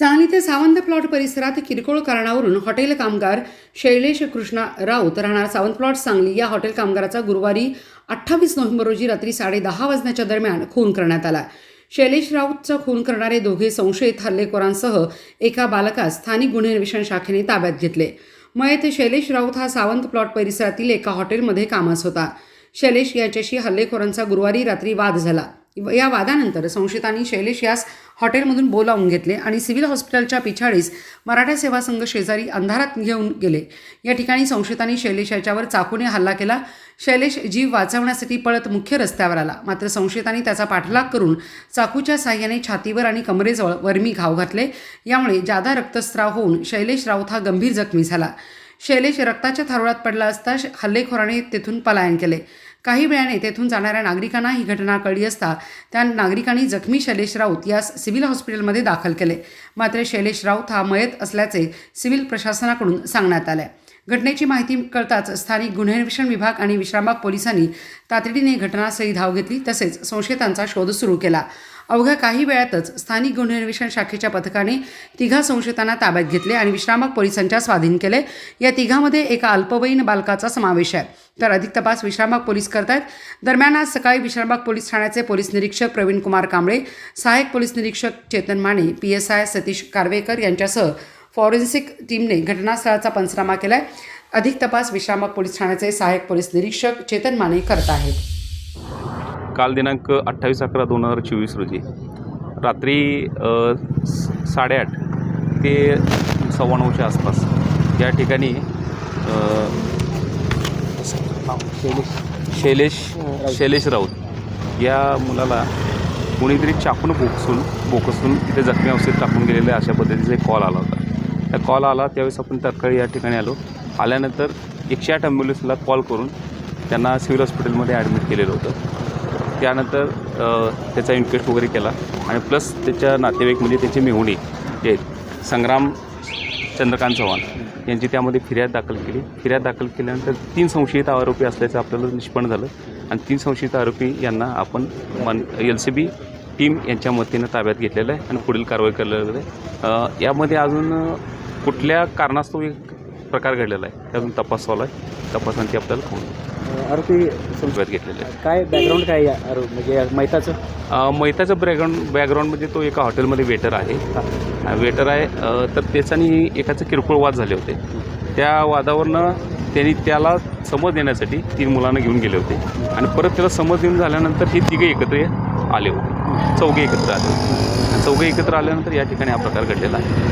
सांगली ते सावंत प्लॉट परिसरात किरकोळ कारणावरून हॉटेल कामगार शैलेश कृष्णा राऊत राहणार. सावंत प्लॉट सांगली या हॉटेल कामगाराचा गुरुवारी अठ्ठावीस नोव्हेंबर रोजी रात्री साडेदहा वाजण्याच्या दरम्यान खून करण्यात आला. शैलेश राऊतचा खून करणारे दोघे संशयित हल्लेखोरांसह एका बालकास स्थानिक गुन्हे अन्वेषण शाखेने ताब्यात घेतले. मयत शैलेश राऊत हा सावंत प्लॉट परिसरातील एका हॉटेलमध्ये कामास होता. शैलेश याच्याशी हल्लेखोरांचा गुरुवारी रात्री वाद झाला. या वादानंतर संशयितांनी शैलेश यास हॉटेलमधून बोलावून घेतले आणि सिव्हिल हॉस्पिटलच्या पिछाडीस मराठा सेवा संघ शेजारी अंधारात घेऊन गेले. या ठिकाणी संशयितांनी शैलेश याच्यावर चाकूने हल्ला केला. शैलेश जीव वाचवण्यासाठी पळत मुख्य रस्त्यावर आला. मात्र संशयितांनी त्याचा पाठलाग करून चाकूच्या साह्याने छातीवर आणि कमरेजवळ वर्मी घाव घातले. यामुळे जादा रक्तस्राव होऊन शैलेश राऊत हा गंभीर जखमी झाला. शैलेश रक्ताच्या थारोळ्यात पडला असता श- हल्लेखोराने तेथून पलायन केले. काही वेळाने तेथून जाणाऱ्या नागरिकांना ही घटना कळली असता त्या नागरिकांनी जखमी शैलेश राऊत यास सिव्हिल हॉस्पिटलमध्ये दाखल केले. मात्र शैलेश राऊत हा मयत असल्याचे सिव्हिल प्रशासनाकडून सांगण्यात आले. घटनेची माहिती कळताच स्थानिक गुन्हे अन्वेषण विभाग आणि विश्रामबाग पोलिसांनी तातडीने घटनास्थळी धाव घेतली तसेच संशयितांचा शोध सुरू केला. अवघ्या काही वेळातच स्थानिक गुन्हे अन्वेषण शाखेच्या पथकाने तिघा संशयितांना ताब्यात घेतले आणि विश्रामक पोलिसांच्या स्वाधीन केले. या तिघांमध्ये एका अल्पवयीन बालकाचा समावेश आहे. तर अधिक तपास विश्रामबाग पोलीस करतायत. दरम्यान आज सकाळी विश्रामबाग पोलीस ठाण्याचे पोलीस निरीक्षक प्रवीण कुमार कांबळे सहाय्यक पोलीस निरीक्षक Chetan Mane P S I Satish Karvekar यांच्यासह फॉरेन्सिक टीमने घटनास्थळाचा पंचनामा केला आहे अधिक तपास विश्रामबाग पोलीस ठाण्याचे सहाय्यक पोलीस निरीक्षक चेतन माने करत आहेत काल दिनांक अठ्ठावीस अकरा दोन हजार चोवीस रोजी रात्री साडेआठ ते सव्वा नऊच्या आसपास या ठिकाणी शैलेश. शैलेश राऊत. या मुलाला कोणीतरी चाकून बोकसून बोकसून तिथे जखमी अवस्थेत टाकून गेलेले अशा पद्धतीचा एक कॉल आला होता. त्या कॉल आला त्यावेळेस आपण तात्काळ या ठिकाणी आलो. आल्यानंतर एकशे आठ ॲम्ब्युलन्सला कॉल करून त्यांना सिव्हिल हॉस्पिटलमध्ये ॲडमिट केलेलं होतं. त्यानंतर त्याचा इन्क्वेस्ट वगैरे केला. आणि प्लस त्याच्या नातेवाईक म्हणजे त्याचे मेहुणी जे संग्राम चंद्रकांत चव्हाण यांची त्यामध्ये फिर्याद दाखल केली. फिर्याद दाखल केल्यानंतर तीन संशयित आरोपी असल्याचं आपल्याला निष्पन्न झालं. आणि तीन संशयित आरोपी यांना आपण मन एल सी बी टीम यांच्या मतीनं ताब्यात घेतलेलं आहे आणि पुढील कारवाई केलेलं आहे. यामध्ये अजून कुठल्या कारणास्तव एक प्रकार घडलेला आहे त्यातून तपास चालू आहे. तपासांची आपल्याला फोन आरोपी ताब्यात घेतलेलं आहे काय बॅकग्राऊंड काय या म्हणजे या मैताचं? अ, मैताचं बॅकग्राऊंड बॅकग्राऊंडमध्ये तो एका हॉटेलमध्ये वेटर आहे. वेटर आहे. अ, तर त्याच्यानी एकाचे किरकोळ वाद झाले होते. त्या वादावरनं त्यांनी त्याला समज देण्यासाठी तीन मुलांना घेऊन गेले होते. आणि परत त्याला समज देऊन झाल्यानंतर हे तिघे एकत्र आले होते. चौघे एकत्र आले होते. आणि चौघे एकत्र आल्यानंतर या ठिकाणी हा प्रकार घडलेला आहे.